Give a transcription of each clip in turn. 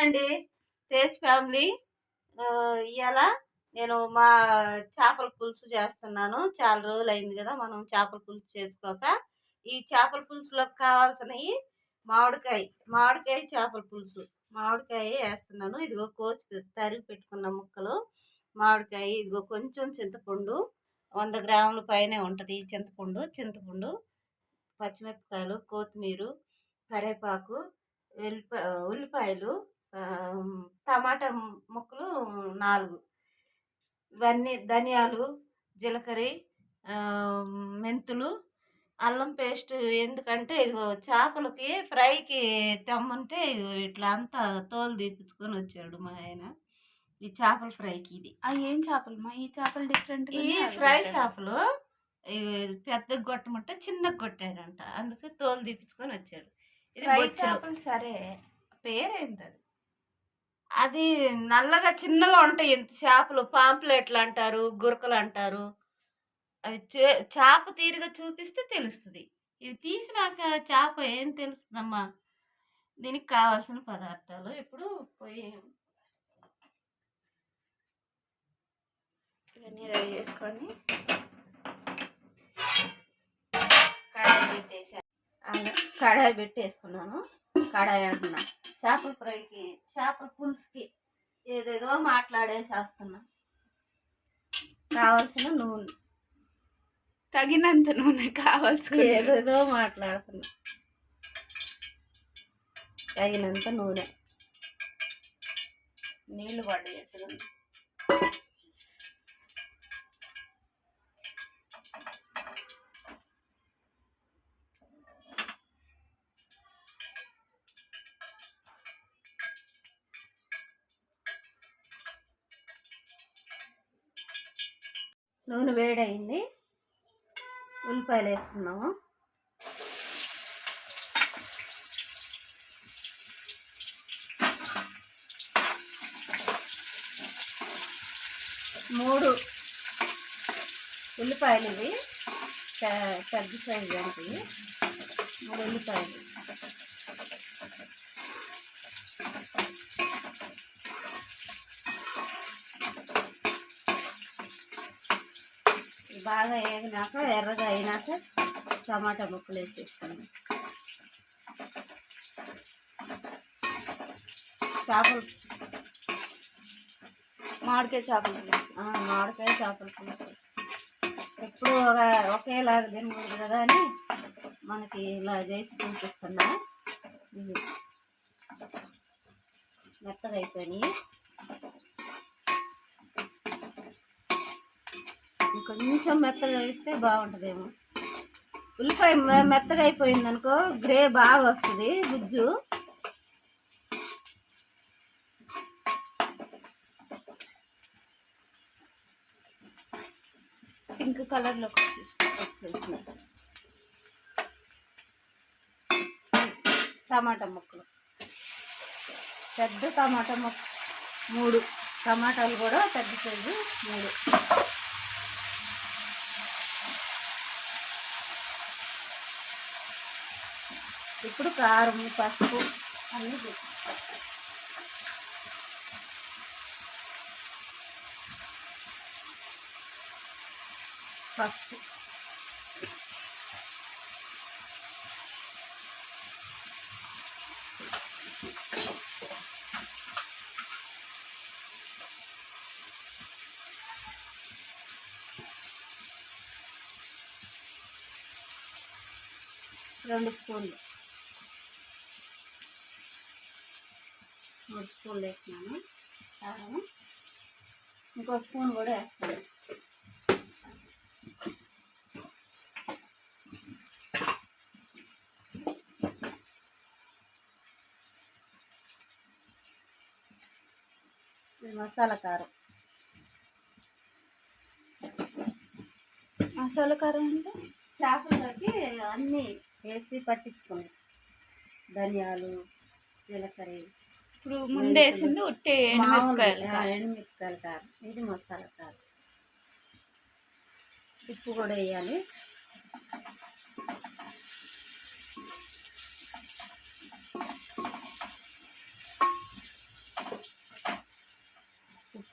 Hi అండి. Tej family. ఇవాళ నేను మా చేపల పులుసు చేస్తున్నాను. చాలా రోజులు అయింది కదా మనం చేపల పులుసు చేసుకోక. ఈ చేపల పులుసులోకి కావాల్సినవి మామిడికాయ మామిడికాయ చేపల పులుసు. మామిడికాయ వేస్తున్నాను. ఇదిగో కోచి తరిగి పెట్టుకున్న ముక్కలు. మామిడికాయ ఇదిగో కొంచెం చింతపండు. వంద గ్రాముల పైనే ఉంటుంది ఈ చింతపండు. చింతపండు పచ్చిమిరపకాయలు కొత్తిమీర కరివేపాకు వెల్లిపాయ ఉల్లిపాయలు టమాటా ముక్కలు నాలుగు. ఇవన్నీ ధనియాలు జీలకర్ర మెంతులు అల్లం పేస్ట్ ఎందుకంటే ఇదిగో చేపలకి ఫ్రైకి తెమ్మంటే ఇదిగో ఇట్లా అంతా తోలు తీపించుకొని వచ్చాడు మా ఆయన. ఈ చేపల ఫ్రైకి ఇది. ఏం చేపలు మా ఈ చేపలు డిఫరెంట్ ఈ ఫ్రై చేపలు పెద్ద గొట్టమంటే చిన్నగా కొట్టాడంట అందుకే తోలు తీపించుకొని వచ్చాడు. ఇది. చేపలు సరే. పేరేంటి అది నల్లగా చిన్నగా ఉంటాయి. ఇంత చేపలు పాంప్లెట్లు అంటారు గురకలు అంటారు అవి చే- చేప తీరుగా చూపిస్తే తెలుస్తుంది. ఇవి తీసినాక చేప ఏం తెలుస్తుందమ్మా? దీనికి కావాల్సిన పదార్థాలు ఇప్పుడు పోయి ఇవన్నీ రెడీ చేసుకొని కడాయి పెట్టేసా కడాయి పెట్టేసుకున్నాను. కడాయి అంటున్నాను చేపల ఫ్రైకి చేపల పులుసుకి ఏదేదో మాట్లాడేసేస్తున్నా కావాల్సిన నూనె. తగినంత నూనె కావాల్సి ఏదేదో మాట్లాడుతున్నా. తగినంత నూనె. నీళ్ళు పడేట్టుగా నూనె వేడయింది. ఉల్లిపాయలు వేసుకుందాము. మూడు ఉల్లిపాయలు ఇవి. పెద్ద సైజు అంటే మూడు ఉల్లిపాయలు ఇవి బాగా వేగినాక ఎర్రగా అయినాక టమాటా ముక్కలు వేసేస్తాను చేపలు మామిడికాయ చేపలు పులుసు. మామిడికాయ చేపల పులుసు. ఎప్పుడు ఒక ఒకేలాగా తినకూడదు కదా అని మనకి ఇలా చేసి చూపిస్తున్నా మెత్తగా అయిపోయినాయి. కొంచెం మెత్తగా ఇస్తే బాగుంటుందేమో. ఉల్లిపాయ మెత్తగా అయిపోయింది అనుకో గ్రే బాగా వస్తుంది గుజ్జు. పింక్ కలర్లోకి వచ్చేసిన టమాటా ముక్కలు. పెద్ద టమాటా ముక్క మూడు. టమాటాలు కూడా పెద్ద సైజు మూడు. ఇప్పుడు కారం పసుపు అన్నీ పెట్టు. పసుపు రెండు స్పూన్లు మూడు స్పూన్లు వేసినాను కారం ఇంకో స్పూన్ కూడా వేస్తాను. ఇది మసాలా కారం. మసాలా కారం అంటే చేపలకి అన్నీ వేసి పట్టించుకున్నాం ధనియాలు జీలకర్ర ఇప్పుడు ముందు వేసింది ఉట్టి ఎండుమిరపకాయలు కారం ఇది మసాలా కారం ఉప్పు కూడా వేయాలి.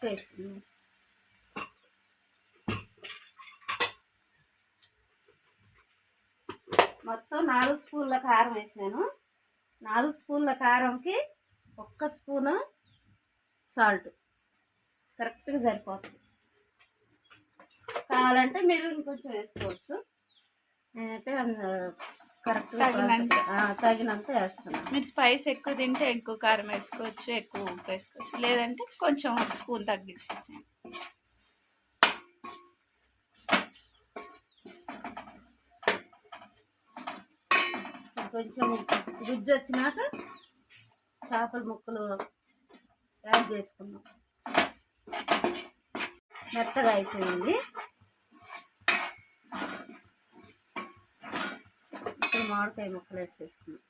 వేసుకుందాం మొత్తం నాలుగు స్పూన్ల కారం వేసాను. నాలుగు స్పూన్ల కారంకి ఒక్క స్పూను సాల్ట్. కరెక్ట్గా సరిపోతుంది. కావాలంటే మీరు ఇంకొంచెం వేసుకోవచ్చు. నేనైతే కరెక్ట్గా తగినంత. వేస్తున్నాను మీరు స్పైస్ ఎక్కువ తింటే ఎక్కువ కారం వేసుకోవచ్చు ఎక్కువ ఉప్పు వేసుకోవచ్చు. లేదంటే కొంచెం ఒక స్పూన్ తగ్గించేసి కొంచెం గుజ్జు వచ్చినాక చేపల ముక్కలు యాడ్ చేసుకున్నాం. మెత్తగా అయిపోయింది. ఇప్పుడు మామిడికాయ ముక్కలు వేసేసుకున్నాం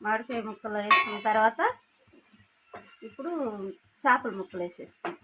మామిడికాయ ముక్కలు వేసుకున్న తర్వాత ఇప్పుడు చేపల ముక్కలు వేసేస్తాం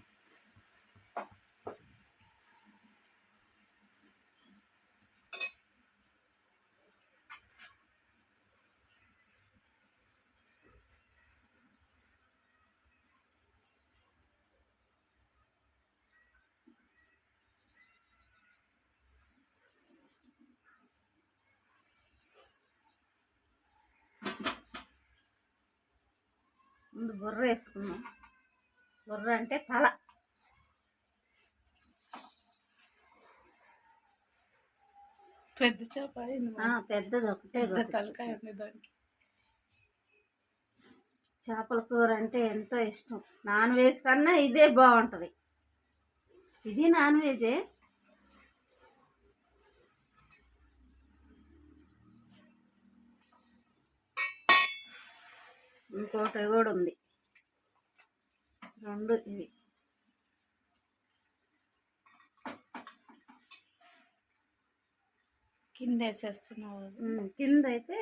ముందు బుర్ర వేసుకున్నాం బుర్ర అంటే తల. పెద్ద చేప పెద్దది ఒకటే. తలకాయ దానికి. చేపల కూర అంటే ఎంతో ఇష్టం. నాన్ వెజ్ కన్నా ఇదే బాగుంటుంది. ఇది నాన్ వెజే. ఇంకోటి కూడా ఉంది. రెండు ఇవి. కింద వేసేస్తున్నావు. కింద అయితే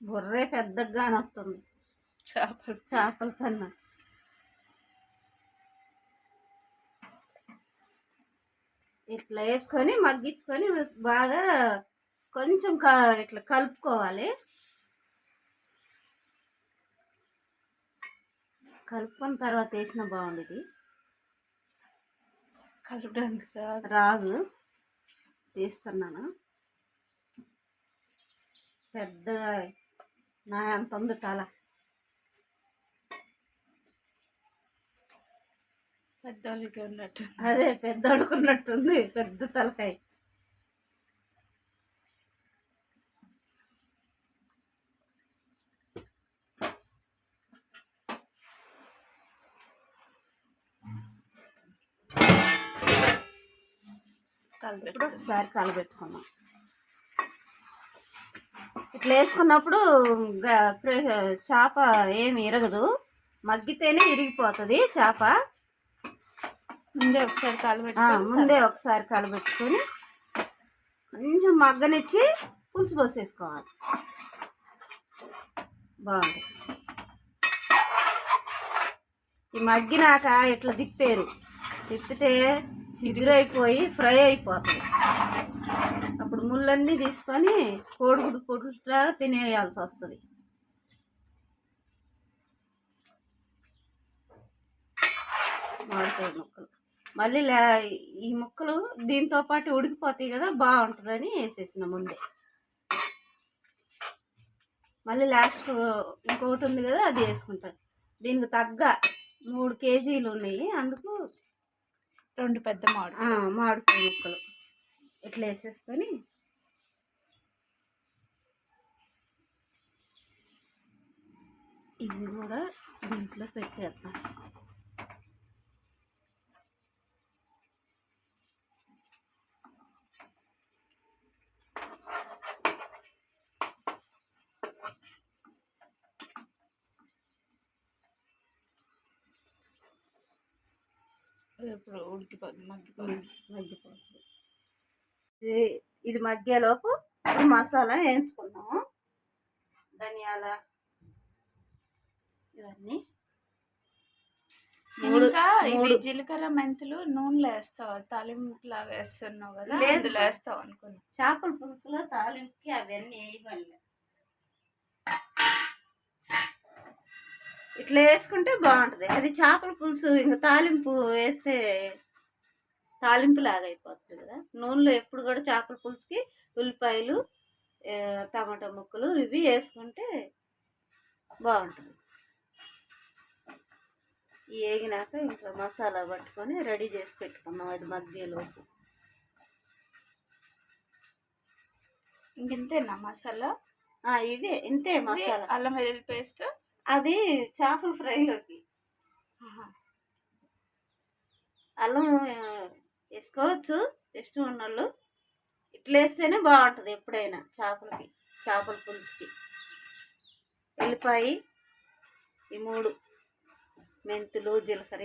బుర్రే పెద్దగా వస్తుంది. చేపలు. చేపల కన్నా. ఇట్లా వేసుకొని మగ్గించుకొని బాగా కొంచెం క- ఇట్లా కలుపుకోవాలి. కలుపుకున్న తర్వాత వేసిన బాగుండేది. కలపడానికి రాదు. తీస్తున్నాను పెద్దగా నా అంత ఉంది తల. పెద్దోళ్ళకి ఉన్నట్టు అదే పెద్ద అడుకున్నట్టుంది పెద్ద తలకాయ ఇప్పుడు ఒకసారి కలబెట్టుకున్నాం ఇట్లా వేసుకున్నప్పుడు చేప ఏమి ఇరగదు. మగ్గితేనే ఇరిగిపోతుంది చేప. ముందే ఒకసారి కలపెట్టు ముందే ఒకసారి కలబెట్టుకొని కొంచెం మగ్గనిచ్చి పులుసు పోసేసుకోవాలి. బాగుంది. ఈ మగ్గినాక ఇట్లా తిప్పారు? తిప్పితే చిగురైపోయి ఫ్రై అయిపోతుంది. అప్పుడు ముళ్ళన్నీ తీసుకొని కోడిగుడు పొడులాగా తినేయాల్సి వస్తుంది. మామిడికాయ ముక్కలు. మళ్ళీ లే- ఈ ముక్కలు దీంతో పాటు ఉడికిపోతాయి కదా బాగుంటుందని వేసేసిన ముందే. మళ్ళీ లాస్ట్కు ఇంకొకటి ఉంది కదా అది వేసుకుంటాను దీనికి తగ్గ మూడు కేజీలు ఉన్నాయి అందుకు రెండు పెద్ద మామిడి మామిడికాయ ముక్కలు. ఇట్లా వేసేసుకొని ఇవి కూడా దీంట్లో పెట్టేద్దాం. ఇప్పుడు ఉడికిపోతుంది మగ్గిపోతుంది మగ్గిపోతుంది. ఇది- ఇది మగ్గేలోపు మసాలా వేయించుకుందాము. ధనియాల ఇవన్నీ. ఇవి. జీలకర్ర మెంతులు నూనెలో వేస్తావా? తాలింపు లాగా వేస్తున్నావు కదా లేదు. అందులో వేస్తావు అనుకున్నా. చేపల పులుసులో తాలింపుకి అవన్నీ వేయబడలే. ఇట్లా వేసుకుంటే బాగుంటుంది. అది చేపల పులుసు ఇంకా తాలింపు వేస్తే తాలింపు లాగా అయిపోతుంది కదా. నూనెలో ఎప్పుడు కూడా చేపల పులుసుకి ఉల్లిపాయలు టమాటా ముక్కలు ఇవి వేసుకుంటే బాగుంటుంది. వేగినాక ఇంకా మసాలా పట్టుకొని రెడీ చేసి పెట్టుకున్నాం అది మధ్యలోపు. ఇంకెంతేనా మసాలా? ఇవే ఇంతే మసాలా. అల్లం వెల్లుల్లి పేస్ట్ అది చేపల ఫ్రైలోకి. అల్లం వేసుకోవచ్చు ఇష్టం ఉన్నోళ్ళు. ఇట్లా వేస్తేనే బాగుంటుంది ఎప్పుడైనా చేపలకి చేపల పులుసుకి. ఎల్లిపాయ ఈ మూడు మెంతులు జీలకర్ర.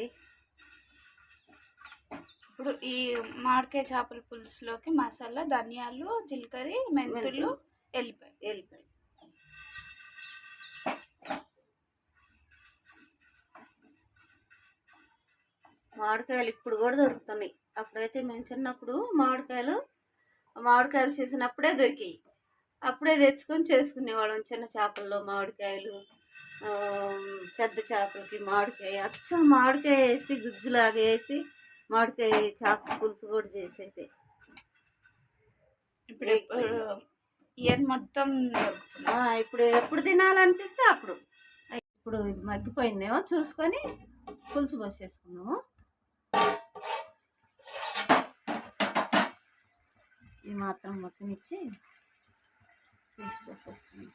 ఇప్పుడు ఈ మామిడికాయ చేపల పులుసులోకి మసాలా ధనియాలు జీలకర్ర మెంతులు మెంతులు. ఎల్లిపాయ. మామిడికాయలు ఇప్పుడు కూడా దొరుకుతున్నాయి. అప్పుడైతే మేము చిన్నప్పుడు మామిడికాయలు మామిడికాయలు సీజన్ అప్పుడే దొరికాయి. అప్పుడే తెచ్చుకొని చేసుకునేవాళ్ళం చిన్న చేపల్లో మామిడికాయలు పెద్ద చేపలకి మామిడికాయ అచ్చం మామిడికాయ వేసి గుజ్జులాగా వేసి మామిడికాయ చేప పులుసు కూడా చేసేది. ఇప్పుడు ఇయర్ మొత్తం ఇప్పుడు ఎప్పుడు తినాలనిపిస్తే అప్పుడు. ఇప్పుడు ఇది మగ్గిపోయిందేమో చూసుకొని పులుసు పోసేసుకున్నాము. మాత్రం మొత్తం ఇచ్చి పోసేసుకున్నాం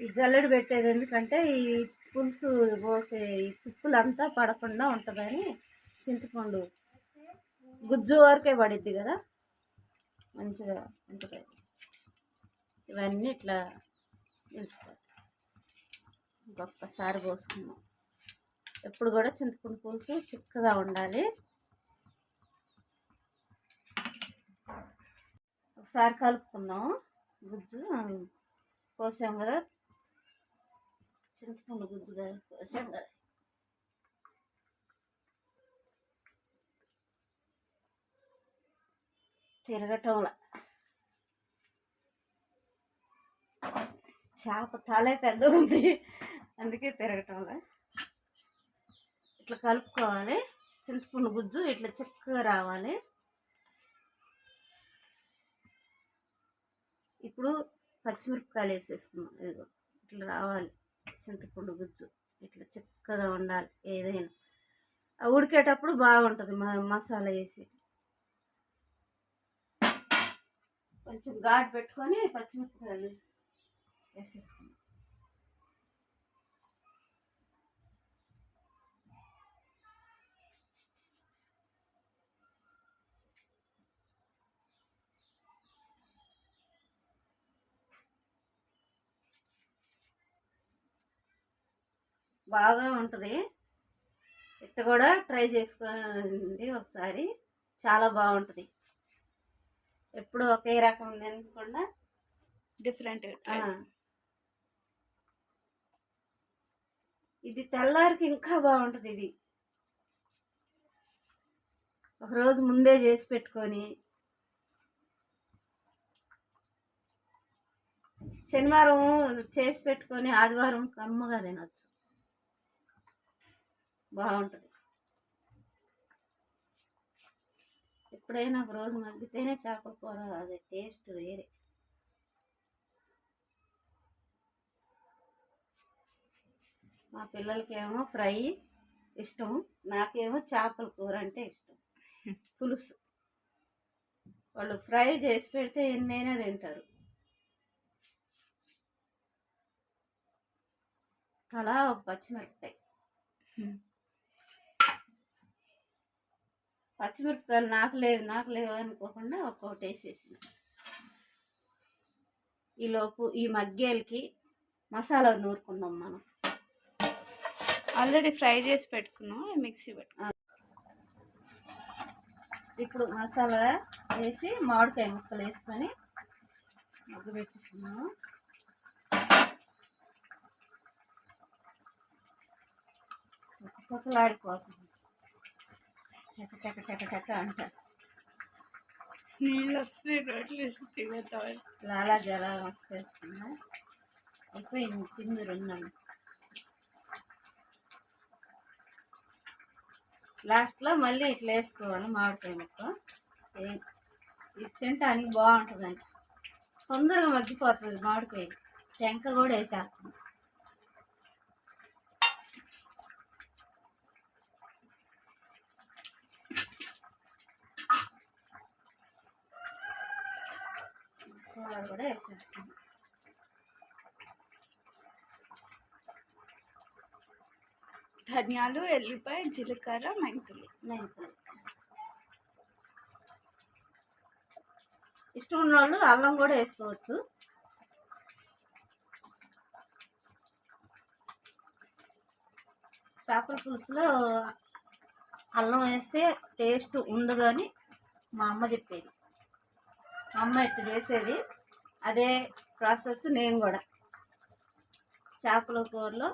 ఈ జల్లెడు పెట్టేది ఎందుకంటే ఈ పులుసు పోసే ఈ తుప్పులంతా పడకుండా ఉంటుందని చింతపండు గుజ్జు వరకే పడిద్ది కదా మంచిగా ఉంటుంది. ఇవన్నీ ఇట్లా నిలుచుకోవాలి ఇంకొకసారి పోసుకుందాం ఎప్పుడు కూడా చింతపండు పులుసు చిక్కగా ఉండాలి. ఒకసారి కలుపుకుందాం. గుజ్జు కోసాం కదా? చింతపండు గుజ్జు కదా? కదా? తిరగటంలా చేప తలే పెద్దగా ఉంది అందుకే తిరగటంలా ఇట్లా కలుపుకోవాలి. చింతపండు గుజ్జు ఇట్లా చక్కగా రావాలి. ఇప్పుడు పచ్చిమిరపకాయలు వేసేసుకున్నాం ఇదిగో ఇట్లా రావాలి. చింతపండు గుజ్జు ఇట్లా చక్కగా ఉండాలి ఏదైనా. ఉడికేటప్పుడు బాగుంటుంది మ మసాలా వేసి. కొంచెం ఘాటు పెట్టుకొని పచ్చిమిరపకాయలు వేసేసుకున్నాం బాగా ఉంటుంది. ఇట్ట కూడా ట్రై చేసుకోండి ఒకసారి. చాలా బాగుంటుంది. ఎప్పుడు ఒకే రకం తినకుండా డిఫరెంట్ ఆ, ఇది తెల్లారికి ఇంకా బాగుంటుంది ఇది. ఒకరోజు ముందే చేసి పెట్టుకొని. శనివారం చేసి పెట్టుకొని ఆదివారం కమ్మగా తినచ్చు. బాగుంటుంది. ఎప్పుడైనా ఒక రోజు మగ్గితేనే చేపల కూర అది టేస్ట్ వేరే. మా పిల్లలకేమో ఫ్రై ఇష్టం నాకేమో చేపల కూర అంటే ఇష్టం. పులుసు. వాళ్ళు ఫ్రై చేసి పెడితే ఎన్నైనా తింటారు. తలా ఒక పచ్చిమిరపకాయ. పచ్చిమిరపకాయలు నాకు లేదు నాకు లేవు అనుకోకుండా ఒక్కొక్కటి వేసేసిన. ఈలోపు ఈ మగ్గేలకి మసాలా నూరుకుందాం మనం. ఆల్రెడీ ఫ్రై చేసి పెట్టుకున్నాం మిక్సీ పెట్టుకున్నాం. ఇప్పుడు మసాలా వేసి మామిడికాయ ముక్కలు వేసుకొని మగ్గు పెట్టుకున్నాము కుక్కలాడిపోతుంది టక టక టక టక అంటారు నీళ్ళు వస్తున్నాయి రోడ్లు తిరుగుతాయి లాలా జలా వచ్చేస్తున్నా అయిపోయింది తింది రెండను లాస్ట్లో మళ్ళీ ఇట్లా వేసుకోవాలి మామిడికాయ ముక్క ఏ- ఇది తినటానికి బాగుంటుందండి తొందరగా మగ్గిపోతుంది మామిడికాయ టెంక కూడా వేసేస్తుంది సోడా కూడా వేసేస్తాను. ధనియాలు ఎల్లిపాయ జీలకర్ర మెంతులు. మెంతులు. ఇష్టం ఉన్నవాళ్ళు అల్లం కూడా వేసుకోవచ్చు. చేపల పులుసులో అల్లం వేస్తే టేస్ట్ ఉండదు అని మా అమ్మ చెప్పేది. మా అమ్మ ఇట్లా చేసేది? అదే ప్రాసెస్ నేను కూడా. చేపల కూరలో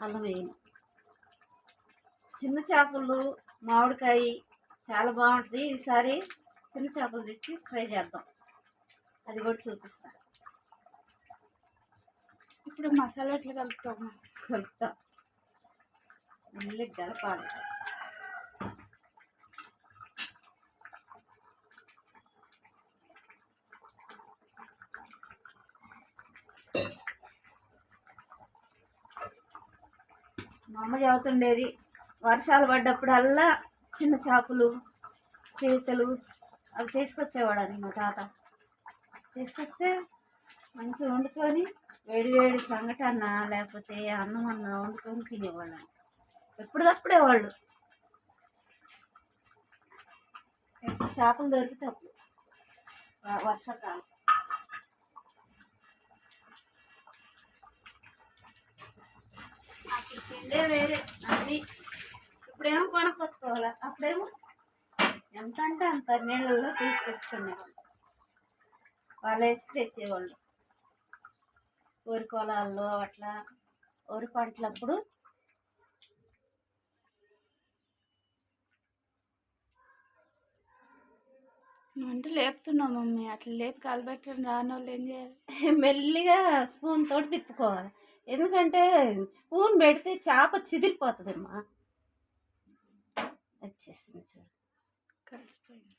అల్లం వేయను. చిన్న చేపలు మామిడికాయ చాలా బాగుంటుంది. ఈసారి చిన్న చేపలు తెచ్చి ట్రై చేద్దాం. అది కూడా చూపిస్తా. ఇప్పుడు మసాలా ఎట్లా కలుపుతాము కలుపుతా. మళ్ళీ గలపాలి మా అమ్మ చదువుతుండేది. వర్షాలు పడ్డప్పుడల్లా చిన్న చేపలు చేతలు అవి తీసుకొచ్చేవాడని మా తాత. తీసుకొస్తే మంచిగా వండుకొని వేడి వేడి సంగటన్న లేకపోతే అన్నం అన్న వండుకొని తినేవాళ్ళని. ఎప్పుడప్పుడే వాళ్ళు. చేపలు దొరికితే అప్పుడు. వర్షాకాలం. తిండే వేరే అది. ఇప్పుడేమో కొనుక్కొచ్చుకోవాలి? అప్పుడేమో ఎంత అంటే అంత నీళ్ళల్లో తీసుకొచ్చుకునేవాళ్ళు వాళ్ళు. వేసి తెచ్చేవాళ్ళు. ఊరి పొలాల్లో అట్లా ఊరి పంటలప్పుడు అంటే లేపుతున్నావు మమ్మీ. అట్లా లేపి కలబెట్టడం రాని వాళ్ళు ఏం చేయాలి? మెల్లిగా స్పూన్ తోటి తిప్పుకోవాలి. ఎందుకంటే స్పూన్ పెడితే చేప చిదిరిపోతుందమ్మా. వచ్చేసింది చూడు. కలిసిపోయింది.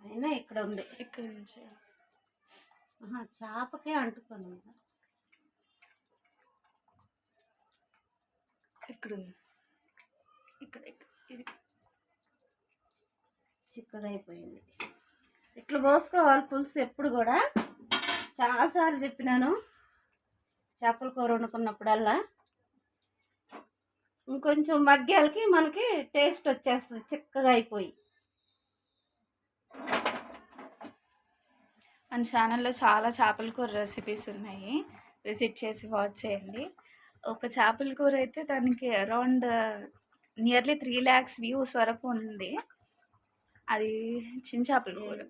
అయినా ఇక్కడ ఉంది. ఇక్కడ నుంచి. చేపకే అంటుకొని ఉంది ఇక్కడ ఉంది. ఇక్కడ ఇది. అయిపోయింది. ఇట్లా పోసుకోవాలి పులుసు ఎప్పుడు కూడా? చాలాసార్లు చెప్పినాను. చేపల కూర వండుకున్నప్పుడల్లా. ఇంకొంచెం మగ్గాలకి మనకి టేస్ట్ వచ్చేస్తుంది చిక్కగా అయిపోయి. మన ఛానల్లో చాలా చేపల కూర రెసిపీస్ ఉన్నాయి. విజిట్ చేసి వాచ్ చేయండి. ఒక చేపల కూర అయితే దానికి around nearly three lakhs views వరకు ఉంది. అది చిన్న చేపల కూర.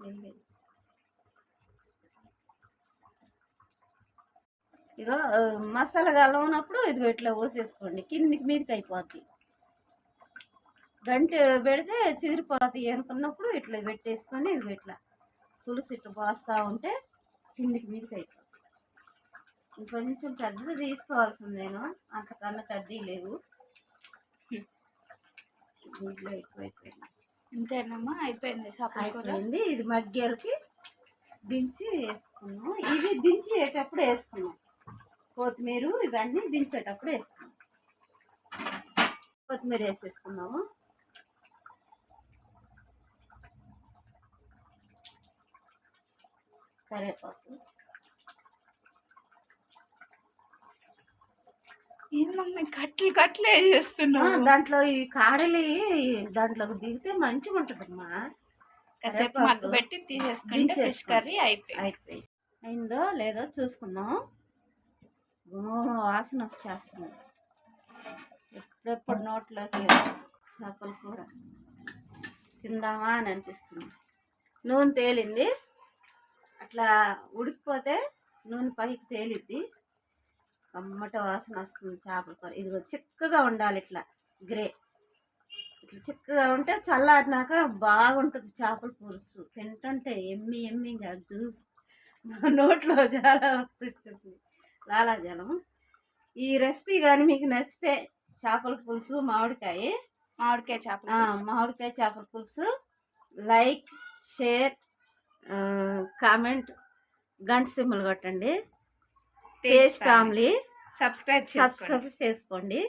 ఇగో మసాలా కలవనప్పుడు ఇదిగో ఇట్లా పోసేసుకోండి. కిందికి మీదకి అయిపోద్ది. గంట పెడితే చిదిరిపోతాయి అనుకున్నప్పుడు ఇట్లా పెట్టేసుకొని ఇదిగో ఇట్లా తులసి ఇట్లా పోస్తూ ఉంటే కిందికి మీదకి అయిపోతుంది ఇంకొంచెం పెద్దది తీసుకోవాల్సింది నేను. అంతకన్నా పెద్దవి లేవు. దీంట్లో ఎక్కువైపోయింది అంతేనమ్మా అయిపోయింది అయిపోయింది. ఇది మగ్గేలకి దించి వేసుకున్నాం. ఇది దించేటప్పుడు వేసుకున్నాం. కొత్తిమీర ఇవన్నీ దించేటప్పుడు వేసుకున్నాం కొత్తిమీర వేసేసుకున్నాము కరివేపాకు. కట్లు కట్లు ఆ, వేసేస్తున్నావు దాంట్లో ఈ కాడలి దాంట్లోకి దిగితే మంచిగా ఉంటుందమ్మా. కాసేపు మగ్గు పెట్టి తీసేసుకుంటే ఫిష్. కర్రీ అయిపోయింది. అయిపోయి అయిందో లేదో చూసుకుందాం గుమ వాసన వచ్చేస్తుంది. ఎప్పుడెప్పుడు నోట్లోకి చేపల కూర తిందామా అని అనిపిస్తుంది. నూనె తేలింది. అట్లా ఉడికిపోతే నూనె పైకి తేలిద్ది. కమ్మట వాసన వస్తుంది చేపల కూర. ఇది చిక్కగా ఉండాలి ఇట్లా గ్రే. ఇట్లా చిక్కగా ఉంటే చల్లారినాక బాగుంటుంది చేపల పులుసు తింటుంటే ఎమ్మి ఎమ్మిగా జ్యూస్. మా నోట్లో చాలా వస్తుంది లాలాజలం ఈ రెసిపీ కానీ మీకు నచ్చితే చేపల పులుసు మామిడికాయ. మామిడికాయ పులుసు. మామిడికాయ చేపల పులుసు. లైక్ షేర్ కామెంట్ గంట సింబల్ కొట్టండి. టేస్ట్ ఫ్యామిలీ సబ్స్క్రైబ్ సబ్స్క్రైబ్ చేసుకోండి.